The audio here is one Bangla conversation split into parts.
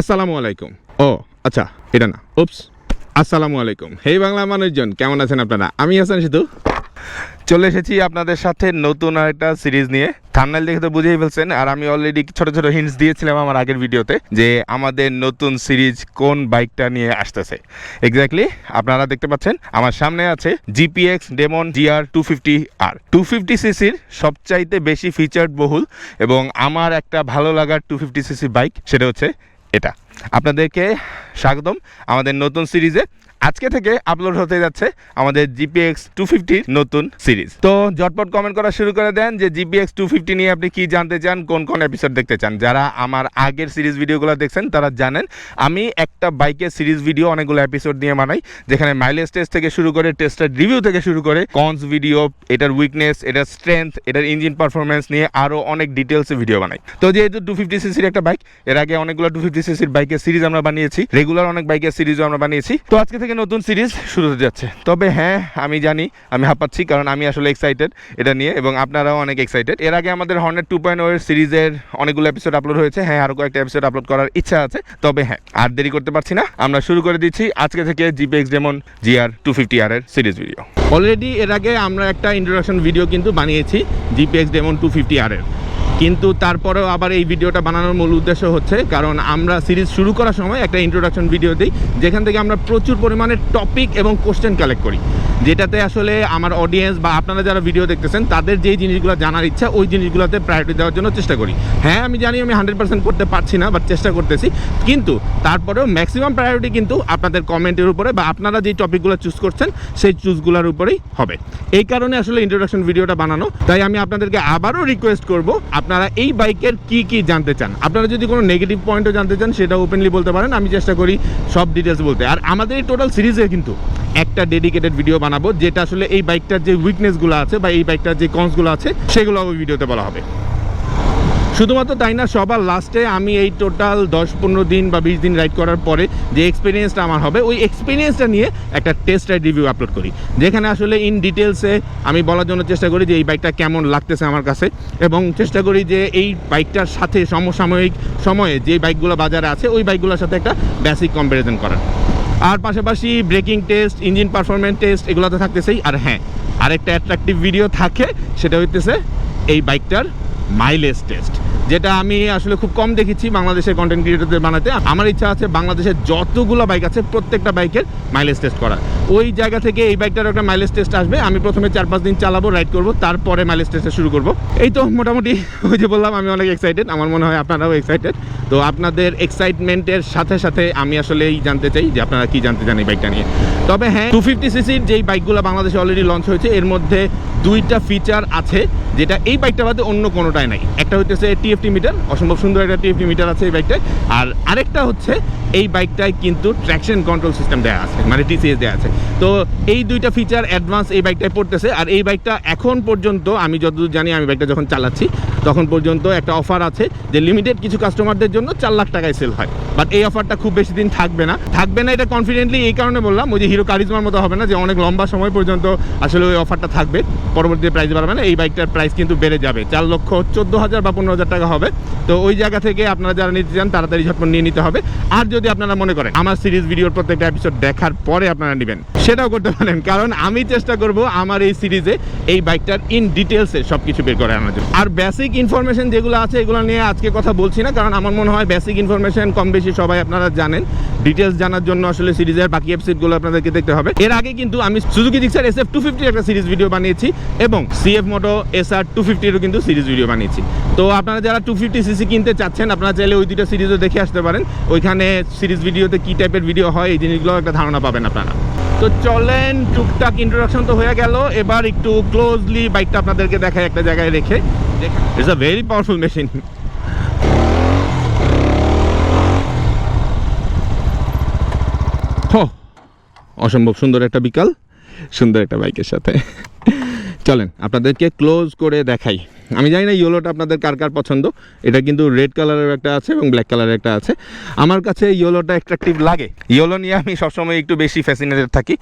আসসালামু আলাইকুম। ও আচ্ছা এটা না। উপস আসসালামু আলাইকুম। হেই বাংলা মানুষজন, কেমন আছেন আপনারা? আমি হাসান সিধু। চলে এসেছি আপনাদের সাথে নতুন আরেকটা সিরিজ নিয়ে। থামনাইল দেখে তো বুঝেই ফেলছেন, আর আমি অলরেডি ছোট ছোট হিন্টস দিয়েছিলাম আমার আগের ভিডিওতে যে আমাদের নতুন সিরিজ কোন বাইকটা নিয়ে আসতেছে। এক্স্যাক্টলি আপনারা দেখতে পাচ্ছেন, আমার সামনে আছে GPX Demon GR two fifty R two fifty সিসির সবচাইতে বেশি ফিচার্ড বহুল, এবং আমার একটা ভালো লাগার টু ফিফটি সিসি বাইক সেটা হচ্ছে এটা আপনাদেরকে স্বাগতম আমাদের নতুন সিরিজে। আজকে থেকে আপলোড হতে যাচ্ছে আমাদের জিপিএক্স টু ফিফটির নতুন সিরিজ। তো ঝটপট কমেন্ট করা শুরু করে দেন যে জিপিএক্স টু ফিফটি নিয়ে আপনি কি জানতে চান, কোন কোন এপিসোড দেখতে চান। যারা আমার আগের সিরিজ ভিডিওগুলো দেখছেন, তারা জানেন আমি একটা বাইকের সিরিজ ভিডিও অনেকগুলো এপিসোড নিয়ে বানাই, যেখানে মাইলেজ টেস্ট থেকে শুরু করে টেস্টার রিভিউ থেকে শুরু করে কনস ভিডিও এটার উইকনেস এটার স্ট্রেংথ এটার ইঞ্জিন পারফরমেন্স নিয়ে আরও অনেক ডিটেলসে ভিডিও বানাই। তো যেহেতু টু ফিফটি সিসির একটা বাইক এর আগে অনেকগুলো টু ফিফটি সিসির বাইকের সিরিজ আমরা বানিয়েছি। রেগুলার অনেক বাইকের সিরিজও আমরা বানিয়েছি। তো আজকে থেকে নতুন সিরিজ শুরু হতে যাচ্ছে। তবে হ্যাঁ আমি জানি, আমি হাঁপাচ্ছি, কারণ আমি আসলে এক্সাইটেড এটা নিয়ে, এবং আপনারাও অনেক এক্সাইটেড এর আগে আমাদের হর্নেট টু পয়েন্ট ওয়ের সিরিজের অনেকগুলো এপিসোড আপলোড হয়েছে। হ্যাঁ আরও কয়েকটা এপিসোড আপলোড করার ইচ্ছা আছে, তবে হ্যাঁ আর দেরি করতে পারছি না। আমরা শুরু করে দিচ্ছি আজকে থেকে জিপিএক্স যেমন জিআর টু ফিফটি আর এর সিরিজ ভিডিও অলরেডি এর আগে আমরা একটা ইন্ট্রোডাকশন ভিডিও কিন্তু বানিয়েছি GPX Demon two fifty R এর। কিন্তু তারপরেও আবার এই ভিডিওটা বানানোর মূল উদ্দেশ্য হচ্ছে, কারণ আমরা সিরিজ শুরু করার সময় একটা ইন্ট্রোডাকশন ভিডিও দিই, যেখান থেকে আমরা প্রচুর পরিমাণে টপিক এবং কোশ্চেন কালেক্ট করি। যেটাতে আসলে আমার অডিয়েন্স বা আপনারা যারা ভিডিও দেখতেছেন, তাদের যেই জিনিসগুলো জানার ইচ্ছা, ওই জিনিসগুলোতে প্রায়োরিটি দেওয়ার জন্য চেষ্টা করি। হ্যাঁ আমি জানি আমি হান্ড্রেড করতে পারছি না বাট চেষ্টা করতেছি। কিন্তু তারপরেও ম্যাক্সিমাম প্রায়োরিটি কিন্তু আপনাদের কমেন্টের উপরে বা আপনারা যেই টপিকগুলো চুজ করছেন, সেই চুজগুলোর উপরেই হবে। এই কারণে আসলে ইন্ট্রোডাকশন ভিডিওটা বানানো। তাই আমি আপনাদেরকে আবারও রিকোয়েস্ট করব, আপনারা এই বাইকের কি কি জানতে চান? আপনারা যদি কোনো নেগেটিভ পয়েন্টও জানতে চান সেটা ওপেনলি বলতে পারেন। আমি চেষ্টা করি সব ডিটেলস বলতে। আর আমাদের এই টোটাল সিরিজে কিন্তু একটা ডেডিকেটেড ভিডিও বানাবো, যেটা আসলে এই বাইকটার যে উইকনেসগুলো আছে বা এই বাইকটার যে কনসগুলো আছে, সেগুলো ওই ভিডিওতে বলা হবে। শুধুমাত্র তাই না, সবার লাস্টে আমি এই টোটাল দশ পনেরো দিন বা বিশ দিন রাইড করার পরে যে এক্সপিরিয়েন্সটা আমার হবে, ওই এক্সপিরিয়েন্সটা নিয়ে একটা টেস্ট রাইড রিভিউ আপলোড করি। যেখানে আসলে ইন ডিটেলসে আমি বলার জন্য চেষ্টা করি যে এই বাইকটা কেমন লাগতেছে আমার কাছে এবং চেষ্টা করি যে এই বাইকটার সাথে সমসাময়িক সময়ে যে বাইকগুলো বাজারে আছে, ওই বাইকগুলোর সাথে একটা বেসিক কম্প্যারিজন করার। আর পাশাপাশি braking test, engine performance test এগুলো তো থাকতেছেই। আর হ্যাঁ আরেকটা অ্যাট্রাকটিভ ভিডিও থাকে, সেটা হইতেছে এই বাইকটার মাইলেজ টেস্ট যেটা আমি আসলে খুব কম দেখেছি বাংলাদেশের কন্টেন্ট ক্রিয়েটরদের বানাতে। আমার ইচ্ছা আছে বাংলাদেশের যতগুলো বাইক আছে, প্রত্যেকটা বাইকের মাইলেজ টেস্ট করা ওই জায়গা থেকে এই বাইকটার একটা মাইলেজ টেস্ট আসবে। আমি প্রথমে চার পাঁচ দিন চালাবো রাইড করব, তারপরে মাইলেজ টেস্টটা শুরু করব। এই তো মোটামুটি ওই যে বললাম, আমি অনেক এক্সাইটেড আমার মনে হয় আপনারাও এক্সাইটেড তো আপনাদের এক্সাইটমেন্টের সাথে সাথে আমি আসলে এই জানতে চাই যে আপনারা কি জানতে চান এই বাইকটা নিয়ে। তবে হ্যাঁ টু ফিফটি সিসির যেই বাইকগুলো বাংলাদেশে অলরেডি লঞ্চ হয়েছে, এর মধ্যে দুইটা ফিচার আছে। যেটা এই বাইকটা বাদে অন্য কোনোটাই নাই। একটা হচ্ছে টিএফটি মিটার অসম্ভব সুন্দর একটা টিএফটি মিটার আছে এই বাইকটায় আর আরেকটা হচ্ছে, এই বাইকটায় কিন্তু ট্র্যাকশন কন্ট্রোল সিস্টেম দেওয়া আছে মানে টিসিএস দেওয়া আছে। তো এই দুইটা ফিচার অ্যাডভান্স এই বাইকটায় পড়তেছে, আর এই বাইকটা এখন পর্যন্ত আমি যতদূর জানি, আমি বাইকটা যখন চালাচ্ছি তখন পর্যন্ত একটা অফার আছে যে লিমিটেড কিছু কাস্টমারদের জন্য চার লাখ টাকায় সেল হয়। বাট এই অফারটা খুব বেশি দিন থাকবে না। থাকবে না এটা কনফিডেন্টলি এই কারণে বললাম, ওই যে হিরো কারিজমার মতো হবে না যে অনেক লম্বা সময় পর্যন্ত আসলে ওই অফারটা থাকবে। পরবর্তীতে প্রাইস বাড়বে না, এই বাইকটার প্রাইস কিন্তু বেড়ে যাবে। চার লক্ষ চোদ্দ হাজার বা পনেরো হাজার টাকা হবে। তো ওই জায়গা থেকে আপনারা যারা নিতে চান, তাড়াতাড়ি ঝটপট নিয়ে নিতে হবে। আর যদি আপনারা মনে করেন আমার সিরিজ ভিডিওর প্রত্যেকটা এপিসোড দেখার পরে আপনারা নেবেন। সেটাও করতে পারেন। কারণ আমি চেষ্টা করব আমার এই সিরিজে এই বাইকটার ইন ডিটেলসে সব কিছু বের করে আনার জন্য। আর বেসিক ইনফরমেশন যেগুলো আছে, এগুলো নিয়ে আজকে কথা বলছি না, কারণ আমার মনে হয় বেসিক ইনফরমেশন কম বেশি সবাই আপনারা জানেন। ডিটেলস জানার জন্য আসলে সিরিজের বাকি এপিসোডগুলো আপনাদেরকে দেখতে হবে। এর আগে কিন্তু আমি Suzuki Gixxer S F two ফিফটির একটা সিরিজ ভিডিও বানিয়েছি এবং CF Moto S R two ফিফটিরও কিন্তু সিরিজ ভিডিও বানিয়েছি। তো আপনারা যারা টু ফিফটি সিসি কিনতে চাচ্ছেন, আপনারা চাইলে ওই দুটো সিরিজও দেখে আসতে পারেন। ওইখানে সিরিজ ভিডিওতে কী টাইপের ভিডিও হয়, এই জিনিসগুলো একটা ধারণা পাবেন আপনারা। তো চলেন, টুকটাক ইন্ট্রোডাকশন তো হয়ে গেল। এবার একটু ক্লোজলি বাইকটা আপনাদেরকে দেখায় একটা জায়গায় রেখে। It's a very powerful machine হো, অসম্ভব সুন্দর একটা বিকাল, সুন্দর একটা বাইকের সাথে। চলেন, আপনাদেরকে ক্লোজ করে দেখাই। আমি জানি না ইয়েলোটা আপনাদের কার কার পছন্দ। এটা কিন্তু রেড কালারের একটা আছে এবং ব্ল্যাক কালারের একটা আছে। আমার কাছে ইয়েলোটা অ্যাট্রাকটিভ লাগে। ইয়েলো নিয়ে আমি সবসময় একটু বেশি ফ্যাসিনেটেড থাকি।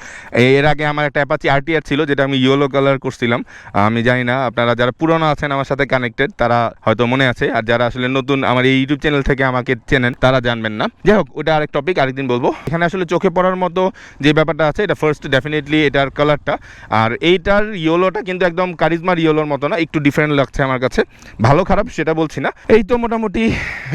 এর আগে আমার একটা অ্যাপাচি আরটিআর ছিল, যেটা আমি ইয়েলো কালার করছিলাম। আমি জানি না, আপনারা যারা পুরনো আছেন আমার সাথে কানেক্টেড তারা হয়তো মনে আছে। আর যারা আসলে নতুন আমার এই ইউটিউব চ্যানেল থেকে আমাকে চেনেন, তারা জানবেন না। যাই হোক, ওটা আরেক টপিক আরেকদিন বলব। এখানে আসলে চোখে পড়ার মতো যে ব্যাপারটা আছে, এটা ফার্স্ট ডেফিনেটলি এটার কালারটা আর এইটার ইয়েলোটা কিন্তু একদম কারিজমার ইয়েলোর মতো না, একটু ডিফারেন্ট লাগছে। আমার কাছে। ভালো খারাপ সেটা বলছি না। এই তো মোটামুটি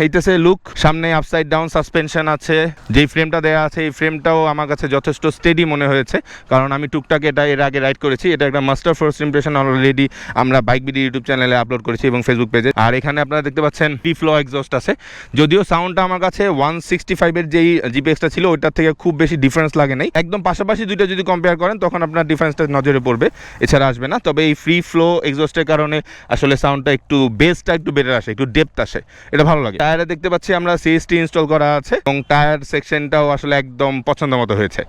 এইটাছে লুক সামনে আপসাইড ডাউন সাসপেনশন আছে। যেই ফ্রেমটা দেওয়া আছে, এই ফ্রেমটাও আমার কাছে যথেষ্ট স্টেডি মনে হয়েছে। কারণ আমি টুকটাক এটা এর আগে রাইড করেছি। এটা একটা মাস্টার ফার্স্ট ইমপ্রেশন অলরেডি আমরা বাইক বিডি ইউটিউব চ্যানেলে আপলোড করেছি এবং ফেসবুক পেজে আর এখানে আপনারা দেখতে পাচ্ছেন টি ফ্লো এক্সস্ট আছে। যদিও সাউন্ডটা আমার কাছে ওয়ান সিক্সটি ফাইভের যেই জিপিএক্সটা ছিল, ওইটার থেকে খুব বেশি ডিফারেন্স লাগে নাই। একদম পাশাপাশি দুইটা যদি কম্পেয়ার করেন, তখন আপনার ডিফারেন্সটা নজরে পড়বে। এছাড়া আসবে না। তবে এই ফ্রি ফ্লো এক্সস্টের কারণে আসলে সাউন্ডটা একটু বেসটা একটু বেটার আসে, একটু ডেপথ আসে। এটা ভালো লাগে। টায়ারে দেখতে পাচ্ছি আমরা সিএসটি ইনস্টল করা আছে এবং টায়ার সেকশনটাও আসলে একদম পছন্দ মতো হয়েছে।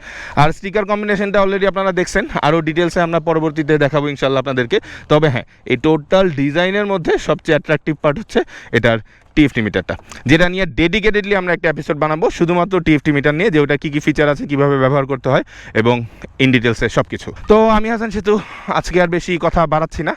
আর স্টিকার কম্বিনেশনটা অলরেডি আপনারা দেখছেন, আরও ডিটেলসে আমরা পরবর্তীতে দেখাবো ইনশাল্লাহ আপনাদেরকে। তবে হ্যাঁ এই টোটাল ডিজাইনের মধ্যে সবচেয়ে অ্যাট্রাকটিভ পার্ট হচ্ছে এটার টিএফটি মিটারটা যেটা নিয়ে ডেডিকেটেডলি আমরা একটা এপিসোড বানাবো, শুধুমাত্র টিএফটি মিটার নিয়ে, যে ওটা কী কী ফিচার আছে, কীভাবে ব্যবহার করতে হয় এবং ইন ডিটেলসে সব কিছু তো আমি হাসান সেতু, আজকে আর বেশি কথা বাড়াচ্ছি না।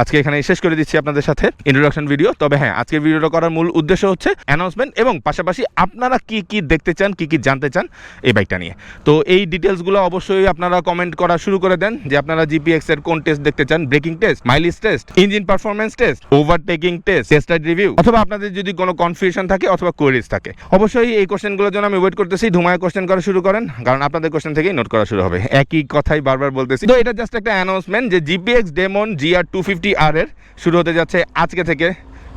আজকে এখানে শেষ করে দিচ্ছি। আপনাদের সাথে ইন্ট্রোডাকশন ভিডিও তবে হ্যাঁ আজকের ভিডিওটা করার মূল উদ্দেশ্য হচ্ছে অ্যানাউন্সমেন্ট এবং পাশাপাশি আপনারা কি কি দেখতে চান, কি কি জানতে চান এই বাইকটা নিয়ে। তো এই ডিটেলসগুলো অবশ্যই আপনারা কমেন্ট করা শুরু করে দেন যে আপনারা জিপিএক্স এর কোন টেস্ট দেখতে চান। Braking test mileage test engine performance test overtaking test test review অথবা আপনাদের যদি কোনো কনফিউশন থাকে অথবা কোয়েরিজ থাকে। অবশ্যই এই কোশ্চেনগুলোর জন্য আমি ওয়েট করতেছি। ধুমায় কোশ্চেন করা শুরু করেন, কারণ আপনাদের কোশ্চেন থেকেই নোট করা শুরু হবে। একই কথাই বারবার বলতেছি। তো এটা জাস্ট একটা অ্যানাউন্সমেন্ট যে GPX Demon GR two fifty R এর শুরু হতে যাচ্ছে আজকে থেকে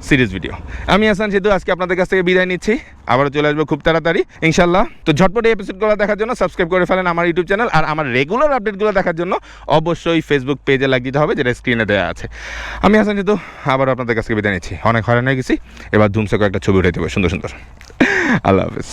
সিরিজ ভিডিও। আমি হাসান সিদ্ধু, আজকে আপনাদের কাছ থেকে বিদায় নিচ্ছি। আবারও চলে আসব খুব তাড়াতাড়ি ইনশাল্লাহ তো ঝটপট এই এপিসোডগুলো দেখার জন্য সাবস্ক্রাইব করে ফেলেন আমার ইউটিউব চ্যানেল আর আমার রেগুলার আপডেটগুলো দেখার জন্য অবশ্যই ফেসবুক পেজে লাগ দিতে হবে, যেটা স্ক্রিনে দেওয়া আছে। আমি আসান সিদ্ধু, আবারও আপনাদের কাছ থেকে বিদায় নিচ্ছি। অনেক হয়রান হয়ে গেছি, এবার ধুমসে কয়েকটা ছবি উঠে দেবো, সুন্দর সুন্দর। আল্লাহ হাফিজ।